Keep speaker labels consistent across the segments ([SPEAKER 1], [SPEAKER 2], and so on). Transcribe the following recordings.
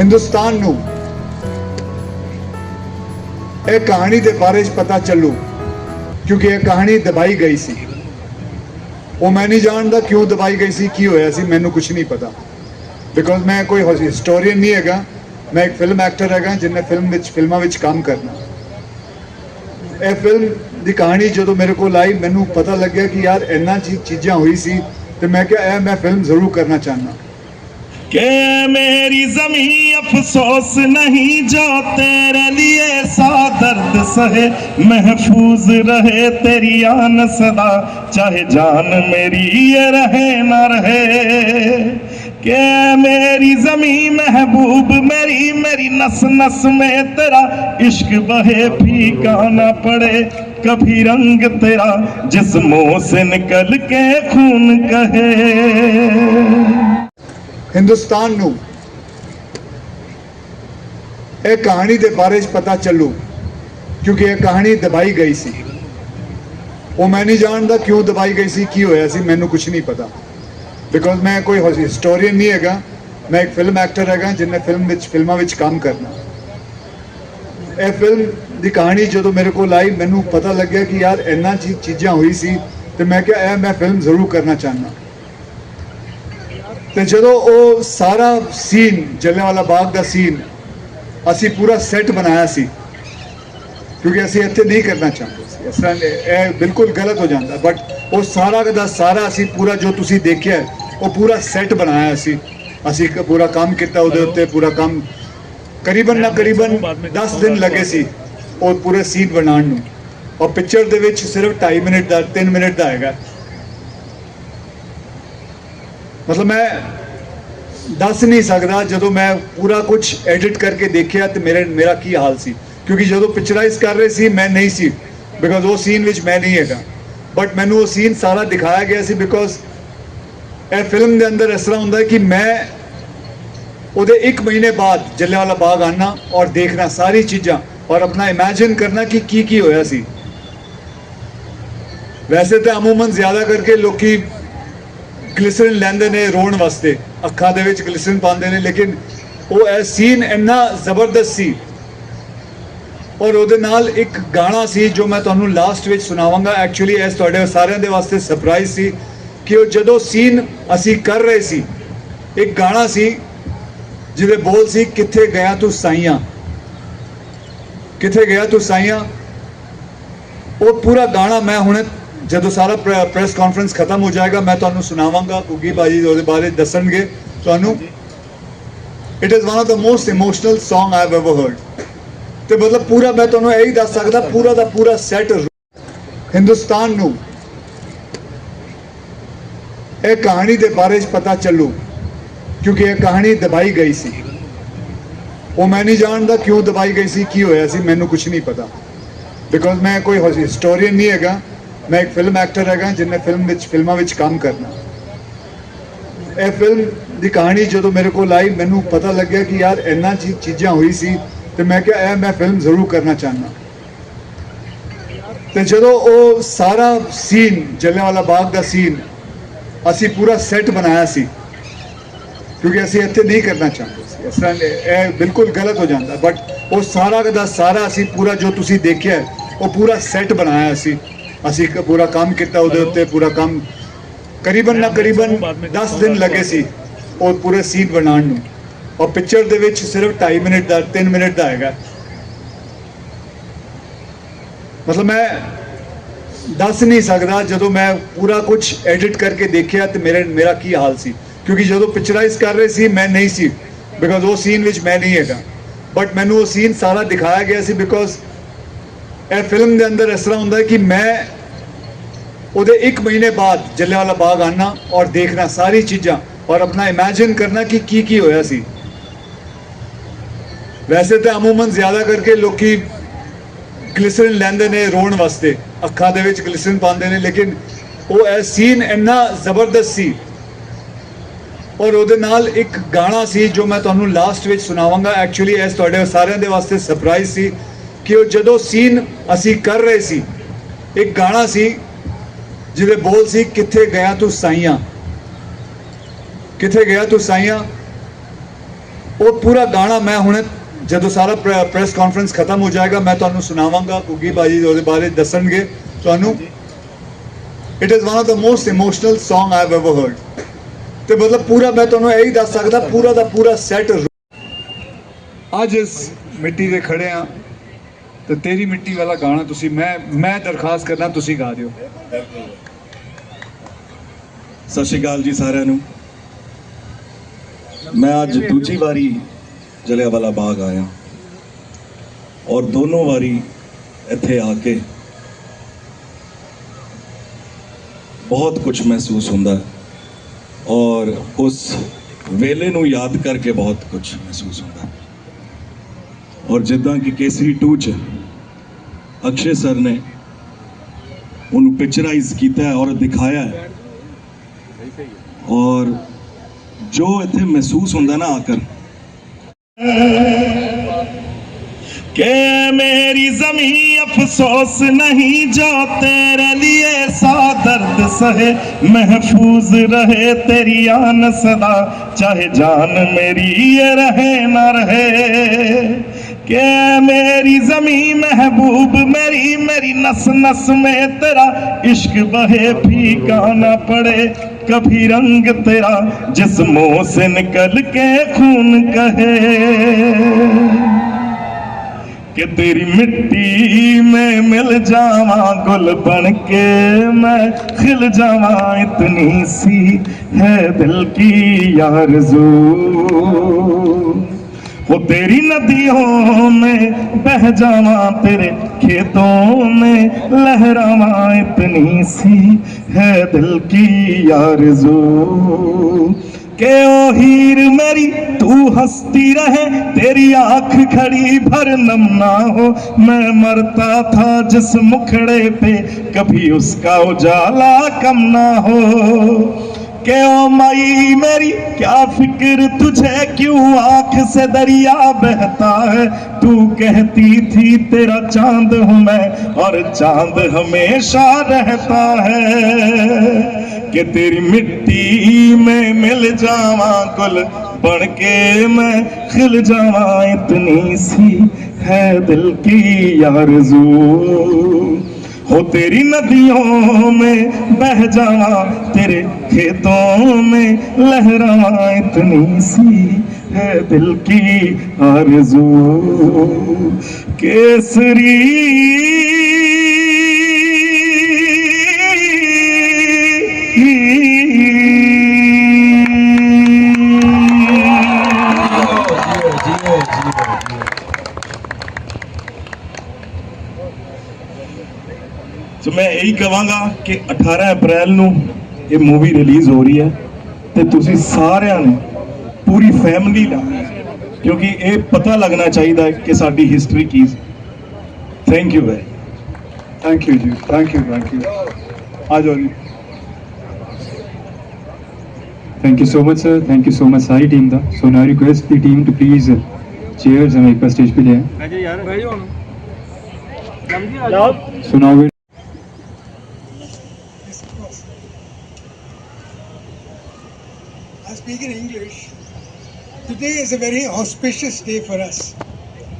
[SPEAKER 1] ਹਿੰਦੁਸਤਾਨ ਨੂੰ ਇਹ ਕਹਾਣੀ ਦੇ ਬਾਰੇ 'ਚ ਪਤਾ ਚੱਲੂ, ਕਿਉਂਕਿ ਇਹ ਕਹਾਣੀ ਦਬਾਈ ਗਈ ਸੀ। ਉਹ ਮੈਂ ਨਹੀਂ ਜਾਣਦਾ ਕਿਉਂ ਦਬਾਈ ਗਈ ਸੀ, ਕੀ ਹੋਇਆ ਸੀ, ਮੈਨੂੰ ਕੁਝ ਨਹੀਂ ਪਤਾ। ਬਿਕੋਜ਼ ਮੈਂ ਕੋਈ ਹਿਸਟੋਰੀਅਨ ਨਹੀਂ ਹੈਗਾ, ਮੈਂ ਇੱਕ ਫਿਲਮ ਐਕਟਰ ਹੈਗਾ, ਜਿਹਨੇ ਫਿਲਮ ਵਿੱਚ ਫਿਲਮਾਂ ਵਿੱਚ ਕੰਮ ਕਰਨਾ। ਇਹ ਫਿਲਮ ਦੀ ਕਹਾਣੀ ਜਦੋਂ ਮੇਰੇ ਕੋਲ ਆਈ, ਮੈਨੂੰ ਪਤਾ ਲੱਗਿਆ ਕਿ ਯਾਰ, ਇੰਨਾ ਚੀਜ਼ਾਂ ਹੋਈ ਸੀ, ਤੇ ਮੈਂ ਕਿਹਾ, ਇਹ ਮੈਂ ਫਿਲਮ ਜ਼ਰੂਰ ਕਰਨਾ ਚਾਹੁੰਦਾ।
[SPEAKER 2] کہ میری زمیں افسوس نہیں جو تیرے لیے سا درد سہے محفوظ رہے، تیری آن صدا، چاہے جان میری یہ رہے نہ رہے۔ کہ میری زمین محبوب، میری میری نس نس میں تیرا عشق بہے بھی کانا پڑے۔ کبھی رنگ تیرا جسموں سے نکل کے خون کہے۔
[SPEAKER 1] ਹਿੰਦੁਸਤਾਨ ਨੂੰ ਇਹ ਕਹਾਣੀ ਦੇ ਬਾਰੇ 'ਚ ਪਤਾ ਚੱਲੂ, ਕਿਉਂਕਿ ਇਹ ਕਹਾਣੀ ਦਬਾਈ ਗਈ ਸੀ। ਉਹ ਮੈਂ ਨਹੀਂ ਜਾਣਦਾ ਕਿਉਂ ਦਬਾਈ ਗਈ ਸੀ, ਕੀ ਹੋਇਆ ਸੀ, ਮੈਨੂੰ ਕੁਝ ਨਹੀਂ ਪਤਾ। ਬਿਕੋਜ਼ ਮੈਂ ਕੋਈ ਹਿਸਟੋਰੀਅਨ ਨਹੀਂ ਹੈਗਾ, ਮੈਂ ਇੱਕ ਫਿਲਮ ਐਕਟਰ ਹੈਗਾ ਜਿਹਨੇ ਫਿਲਮ ਵਿੱਚ ਫਿਲਮਾਂ ਵਿੱਚ ਕੰਮ ਕਰਨਾ। ਇਹ ਫਿਲਮ ਦੀ ਕਹਾਣੀ ਜਦੋਂ ਮੇਰੇ ਕੋਲ ਆਈ, ਮੈਨੂੰ ਪਤਾ ਲੱਗਿਆ ਕਿ ਯਾਰ ਇੰਨਾ ਚੀਜ਼ਾਂ ਹੋਈ ਸੀ, ਤੇ ਮੈਂ ਕਿਹਾ ਇਹ ਮੈਂ ਫਿਲਮ ਜ਼ਰੂਰ ਕਰਨਾ ਚਾਹੁੰਦਾ। ਤੇ ਜਦੋਂ ਉਹ ਸਾਰਾ ਸੀਨ ਜਲਿਆਂਵਾਲਾ ਬਾਗ ਦਾ ਸੀਨ ਅਸੀਂ ਪੂਰਾ ਸੈੱਟ ਬਣਾਇਆ ਸੀ, ਕਿਉਂਕਿ ਅਸੀਂ ਇੱਥੇ ਨਹੀਂ ਕਰਨਾ ਚਾਹੁੰਦੇ ਸੀ। ਇਸ ਤਰ੍ਹਾਂ ਇਹ ਬਿਲਕੁਲ ਗਲਤ ਹੋ ਜਾਂਦਾ ਬਟ ਉਹ ਸਾਰਾ ਦਾ ਸਾਰਾ ਅਸੀਂ ਪੂਰਾ ਜੋ ਤੁਸੀਂ ਦੇਖਿਆ, ਉਹ ਪੂਰਾ ਸੈੱਟ ਬਣਾਇਆ ਸੀ। ਅਸੀਂ ਇੱਕ ਪੂਰਾ ਕੰਮ ਕੀਤਾ, ਉਹਦੇ ਉੱਤੇ ਪੂਰਾ ਕੰਮ ਕਰੀਬਨ ਨਾ ਕਰੀਬਨ 10 ਦਿਨ ਲੱਗੇ ਸੀ, ਉਹ ਪੂਰੇ ਸੀਨ ਬਣਾਉਣ ਨੂੰ। ਔਰ ਪਿਕਚਰ ਦੇ ਵਿੱਚ ਸਿਰਫ 2.5 ਮਿੰਟ ਦਾ 3 ਮਿੰਟ ਦਾ ਹੈਗਾ। ਮਤਲਬ ਮੈਂ ਦੱਸ ਨਹੀਂ ਸਕਦਾ ਜਦੋਂ ਮੈਂ ਪੂਰਾ ਕੁਝ ਐਡਿਟ ਕਰਕੇ ਦੇਖਿਆ ਤੇ ਮੇਰੇ, ਮੇਰਾ ਕੀ ਹਾਲ ਸੀ। ਕਿਉਂਕਿ ਜਦੋਂ ਪਿਕਚਰਾਈਜ਼ ਕਰ ਰਹੇ ਸੀ, ਮੈਂ ਨਹੀਂ ਸੀ ਬਿਕਾਜ਼ ਉਹ ਸੀਨ ਵਿੱਚ ਮੈਂ ਨਹੀਂ ਹੈਗਾ। ਬਟ ਮੈਨੂੰ ਉਹ ਸੀਨ ਸਾਰਾ ਦਿਖਾਇਆ ਗਿਆ ਸੀ ਬਿਕਾਜ਼ ਇਹ ਫਿਲਮ ਦੇ ਅੰਦਰ ਇਸ ਤਰ੍ਹਾਂ ਹੁੰਦਾ ਕਿ ਮੈਂ ਉਹਦੇ 1 ਮਹੀਨੇ ਬਾਅਦ ਜਲਿਆਂਵਾਲਾ ਬਾਗ ਆਣਾ ਔਰ ਦੇਖਣਾ ਸਾਰੀ ਚੀਜ਼ਾਂ ਔਰ ਆਪਣਾ ਇਮੇਜਿਨ ਕਰਨਾ ਕਿ ਕੀ ਕੀ ਹੋਇਆ ਸੀ। ਵੈਸੇ ਤਾਂ ਅਮੂਮਨ ਜ਼ਿਆਦਾ ਕਰਕੇ ਲੋਕੀ ਗਲਿਸਰਨ ਲੈਂਦੇ ਨੇ ਰੋਣ ਵਾਸਤੇ। ਅੱਖਾਂ ਦੇ ਵਿੱਚ ਗਲਿਸਰਨ ਪਾਉਂਦੇ ਨੇ, ਲੇਕਿਨ ਉਹ ਇਹ ਸੀਨ ਇੰਨਾ ਜ਼ਬਰਦਸਤ ਸੀ। ਔਰ ਉਹਦੇ ਨਾਲ ਇੱਕ ਗਾਣਾ ਸੀ ਜੋ ਮੈਂ ਤੁਹਾਨੂੰ ਲਾਸਟ ਵਿੱਚ ਸੁਣਾਵਾਂਗਾ। ਐਕਚੁਅਲੀ ਇਸ ਤੁਹਾਡੇ ਸਾਰਿਆਂ ਦੇ ਵਾਸਤੇ ਸਰਪ੍ਰਾਈਜ਼ ਸੀ ਕਿ ਉਹ ਜਦੋਂ ਸੀਨ ਅਸੀਂ ਕਰ ਰਹੇ ਸੀ, ਇੱਕ ਗਾਣਾ ਸੀ ਜਿਹਦੇ ਬੋਲ ਸੀ, ਕਿੱਥੇ ਗਿਆ ਤੂੰ ਸਾਈਆਂ? ਕਿੱਥੇ ਗਿਆ ਤੂੰ ਸਾਈਆਂ? ਉਹ ਪੂਰਾ ਗਾਣਾ ਮੈਂ ਹੁਣ ਜਦੋਂ ਸਾਰਾ ਪ੍ਰੈਸ ਕਾਨਫਰੰਸ ਖਤਮ ਹੋ ਜਾਏਗਾ, ਮੈਂ ਤੁਹਾਨੂੰ ਸੁਣਾਵਾਂਗਾ ਕੁਗੀ ਬਾਜੀ ਉਹਦੇ ਬਾਰੇ ਦੱਸਣਗੇ। ਤੁਹਾਨੂੰ it is one of the most emotional Song I have ever heard ਤੇ ਮਤਲਬ ਪੂਰਾ ਮੈਂ ਤੁਹਾਨੂੰ ਇਹੀ ਦੱਸ ਸਕਦਾ, ਪੂਰਾ ਦਾ ਪੂਰਾ ਸੈਟ ਹਿੰਦੁਸਤਾਨ ਨੂੰ ਇਹ ਕਹਾਣੀ ਦੇ ਬਾਰੇ 'ਚ ਪਤਾ ਚੱਲੂ, ਕਿਉਂਕਿ ਇਹ ਕਹਾਣੀ ਦਬਾਈ ਗਈ ਸੀ। ਉਹ ਮੈਂ ਨਹੀਂ ਜਾਣਦਾ ਕਿਉਂ ਦਬਾਈ ਗਈ ਸੀ, ਕੀ ਹੋਇਆ ਸੀ, ਮੈਨੂੰ ਕੁਝ ਨਹੀਂ ਪਤਾ। ਬਿਕੋਜ਼ ਮੈਂ ਕੋਈ ਹਿਸਟੋਰੀਅਨ ਨਹੀਂ ਹੈਗਾ। ਮੈਂ ਇੱਕ ਫਿਲਮ ਐਕਟਰ ਹੈਗਾ ਜਿਹਨੇ ਫਿਲਮ ਵਿੱਚ ਫਿਲਮਾਂ ਵਿੱਚ ਕੰਮ ਕਰਨਾ। ਇਹ ਫਿਲਮ ਦੀ ਕਹਾਣੀ ਜਦੋਂ ਮੇਰੇ ਕੋਲ ਆਈ, ਮੈਨੂੰ ਪਤਾ ਲੱਗਿਆ ਕਿ ਯਾਰ ਇੰਨਾ ਚੀ- ਚੀਜ਼ਾਂ ਹੋਈ ਸੀ ਤੇ ਮੈਂ ਕਿਹਾ, ਇਹ ਮੈਂ ਫਿਲਮ ਜ਼ਰੂਰ ਕਰਨਾ ਚਾਹੁੰਦਾ। ਤੇ ਜਦੋਂ ਉਹ ਸਾਰਾ ਸੀਨ ਜਲਿਆਂਵਾਲਾ ਬਾਗ ਦਾ ਸੀਨ ਅਸੀਂ ਪੂਰਾ ਸੈੱਟ ਬਣਾਇਆ ਸੀ, ਕਿਉਂਕਿ ਅਸੀਂ ਇੱਥੇ ਨਹੀਂ ਕਰਨਾ ਚਾਹੁੰਦੇ ਸੀ। ਇਸ ਤਰ੍ਹਾਂ ਇਹ ਬਿਲਕੁਲ ਗਲਤ ਹੋ ਜਾਂਦਾ। ਬਟ ਉਹ ਸਾਰਾ ਦਾ ਸਾਰਾ ਅਸੀਂ ਪੂਰਾ ਜੋ ਤੁਸੀਂ ਦੇਖਿਆ, ਉਹ ਪੂਰਾ ਸੈੱਟ ਬਣਾਇਆ ਸੀ। ਅਸੀਂ ਇੱਕ ਪੂਰਾ ਕੰਮ ਕੀਤਾ ਉਹਦੇ ਉੱਤੇ ਪੂਰਾ ਕੰਮ ਕਰੀਬਨ ਨਾ ਕਰੀਬਨ 10 ਦਿਨ ਲੱਗੇ ਸੀ ਉਹ ਪੂਰੇ ਸੀਨ ਬਣਾਉਣ ਨੂੰ। ਔਰ ਪਿਕਚਰ ਦੇ ਵਿੱਚ ਸਿਰਫ 2.5 ਮਿੰਟ ਦਾ 3 ਮਿੰਟ ਦਾ ਹੈਗਾ। ਮਤਲਬ ਮੈਂ ਦੱਸ ਨਹੀਂ ਸਕਦਾ ਜਦੋਂ ਮੈਂ ਪੂਰਾ ਕੁਝ ਐਡਿਟ ਕਰਕੇ ਦੇਖਿਆ ਤੇ ਮੇਰੇ ਮੇਰਾ ਕੀ ਹਾਲ ਸੀ। ਕਿਉਂਕਿ ਜਦੋਂ ਪਿਕਚਰਾਈਜ਼ ਕਰ ਰਹੇ ਸੀ ਮੈਂ ਨਹੀਂ ਸੀ ਬਿਕਾਜ਼ ਉਹ ਸੀਨ ਵਿੱਚ ਮੈਂ ਨਹੀਂ ਹੈਗਾ। ਬਟ ਮੈਨੂੰ ਉਹ ਸੀਨ ਸਾਰਾ ਦਿਖਾਇਆ ਗਿਆ ਸੀ ਬਿਕਾਜ਼ ਇਹ ਫਿਲਮ ਦੇ ਅੰਦਰ ਇਸ ਤਰ੍ਹਾਂ ਹੁੰਦਾ ਕਿ ਮੈਂ ਉਹਦੇ 1 ਮਹੀਨੇ ਬਾਅਦ ਜਲਿਆਂਵਾਲਾ ਬਾਗ ਆਣਾ ਔਰ ਦੇਖਣਾ ਸਾਰੀ ਚੀਜ਼ਾਂ ਔਰ ਆਪਣਾ ਇਮੇਜਿਨ ਕਰਨਾ ਕਿ ਕੀ ਕੀ ਹੋਇਆ ਸੀ। ਵੈਸੇ ਤਾਂ ਅਮੂਮਨ ਜ਼ਿਆਦਾ ਕਰਕੇ ਲੋਕੀ ਗਲਿਸਰਨ ਲੈਂਦੇ ਨੇ ਰੋਣ ਵਾਸਤੇ, ਅੱਖਾਂ ਦੇ ਵਿੱਚ ਗਲਿਸਰਨ ਪਾਉਂਦੇ ਨੇ, ਲੇਕਿਨ ਉਹ ਇਹ ਸੀਨ ਇੰਨਾ ਜ਼ਬਰਦਸਤ ਸੀ ਔਰ ਉਹਦੇ ਨਾਲ ਇੱਕ ਗਾਣਾ ਸੀ ਜੋ ਮੈਂ ਤੁਹਾਨੂੰ ਲਾਸਟ ਵਿੱਚ ਸੁਣਾਵਾਂਗਾ। ਐਕਚੁਅਲੀ ਇਸ ਤੁਹਾਡੇ ਸਾਰਿਆਂ ਦੇ ਵਾਸਤੇ ਸਰਪ੍ਰਾਈਜ਼ ਸੀ। ਕਿ ਉਹ ਜਦੋਂ ਸੀਨ ਅਸੀਂ ਕਰ ਰਹੇ ਸੀ, ਇੱਕ ਗਾਣਾ ਸੀ, ਜਿਹਦੇ ਬੋਲ ਸੀ, ਕਿੱਥੇ ਗਿਆ ਤੂੰ ਸਾਈਆਂ? ਕਿੱਥੇ ਗਿਆ ਤੂੰ ਸਾਈਆਂ? ਉਹ ਪੂਰਾ ਗਾਣਾ ਮੈਂ ਹੁਣ ਜਦੋਂ ਸਾਰਾ ਪ੍ਰੈਸ ਕਾਨਫਰੰਸ ਖਤਮ ਹੋ ਜਾਏਗਾ, ਮੈਂ ਤੁਹਾਨੂੰ ਸੁਣਾਵਾਂਗਾ ਕੁਗੀ ਬਾਜੀ ਉਹਦੇ ਬਾਰੇ ਦੱਸਣਗੇ ਤੁਹਾਨੂੰ। It is one of the most emotional Song I have ever heard ਤੇ ਮਤਲਬ ਪੂਰਾ ਮੈਂ ਤੁਹਾਨੂੰ ਇਹੀ ਦੱਸ ਸਕਦਾ, ਪੂਰਾ ਦਾ ਪੂਰਾ ਸੈਟ ਅੱਜ ਇਸ ਮਿੱਟੀ ਦੇ ਖੜੇ ਆ। ਤੇ ਤੇਰੀ ਮਿੱਟੀ ਵਾਲਾ ਗਾਣਾ ਤੁਸੀਂ ਮੈਂ ਮੈਂ ਦਰਖਾਸਤ ਕਰਨਾ ਤੁਸੀਂ ਗਾ ਦਿਓ।
[SPEAKER 2] ਸਤਿ ਸ਼੍ਰੀ ਅਕਾਲ ਜੀ ਸਾਰਿਆਂ ਨੂੰ। ਮੈਂ ਅੱਜ ਦੂਜੀ ਵਾਰੀ ਜਲਿਆਂਵਾਲਾ ਬਾਗ ਆਇਆ। ਔਰ ਦੋਨੋਂ ਵਾਰੀ ਇੱਥੇ ਆ ਕੇ ਬਹੁਤ ਕੁਝ ਮਹਿਸੂਸ ਹੁੰਦਾ ਔਰ ਉਸ ਵੇਲੇ ਨੂੰ ਯਾਦ ਕਰਕੇ ਬਹੁਤ ਕੁਝ ਮਹਿਸੂਸ ਹੁੰਦਾ ਔਰ ਜਿੱਦਾਂ ਕਿ ਕੇਸਰੀ 2 ਚ اکشے سر نے ان پکچرائز کیتا ہے اور دکھایا ہے۔ اور جو اتھے محسوس ہوندہ نا آ کر۔ کہ میری زمین افسوس نہیں جو تیرے لیے سا درد سہے، محفوظ رہے تیری آن صدا، چاہے جان میری یہ رہے نہ رہے۔ کہ میری زمین محبوب، میری میری نس نس میں تیرا عشق بہے پھیکا نہ پڑے، کبھی رنگ تیرا جسموں سے نکل کے خون کہے۔ کہ تیری مٹی میں مل جاواں، گل بن کے میں کھل جاواں، اتنی سی ہے دل کی یارزو وہ تیری ندیوں میں بہ جاواں، تیرے کھیتوں میں لہراما اتنی سی ہے دل کی آرزو کہ او ہیر میری، تو ہستی رہے، تیری آنکھ کھڑی بھر نم نہ ہو۔ میں مرتا تھا جس مکھڑے پہ، کبھی اس کا اجالا کم نہ ہو۔ کہ او مائی میری، کیا فکر تجھے کیوں آنکھ سے دریا بہتا ہے؟ تو کہتی تھی، تیرا چاند ہوں میں اور چاند ہمیشہ رہتا ہے۔ کہ تیری مٹی میں مل جاواں، گل بڑھ کے میں کھل جاواں۔ اتنی سی ہے دل کی آرزو۔ ہو تیری ندیوں میں بہ جانا تیرے کھیتوں میں لہرا اتنی سی ہے دل کی آرزو۔ کیسری ਸੋ ਮੈਂ ਇਹੀ ਕਹਾਂਗਾ ਕਿ 18 ਅਪ੍ਰੈਲ ਨੂੰ ਇਹ ਮੂਵੀ ਰਿਲੀਜ਼ ਹੋ ਰਹੀ ਹੈ ਤੇ ਤੁਸੀਂ ਸਾਰਿਆਂ ਨੇ ਪੂਰੀ ਫੈਮਿਲੀ ਨਾਲ ਕਿਉਂਕਿ ਇਹ ਪਤਾ ਲੱਗਣਾ ਚਾਹੀਦਾ ਹੈ ਕਿ ਸਾਡੀ history Ki C thank you very
[SPEAKER 1] thank you ਜੀ ਥੈਂਕ ਯੂ ਥੈਂਕ ਯੂ ਆ ਜਾਓ ਜੀ
[SPEAKER 3] Thank you so much, sir. Thank you so much, सारी team the So now I request the team to please cheer जरा एक बार stage पे ले आए So now
[SPEAKER 4] I speak in English. Today is a very auspicious day for us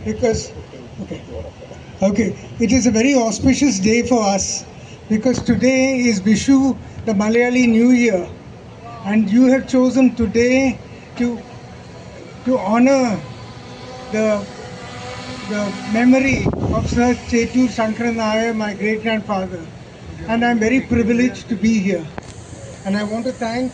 [SPEAKER 4] because okay, okay, it is a very auspicious day for us because today is Vishu, the Malayali New Year, and you have chosen today to to honor the the memory of Sir Chetu Sankaranaya, my great grandfather, and I'm very privileged to be here. And I want to thank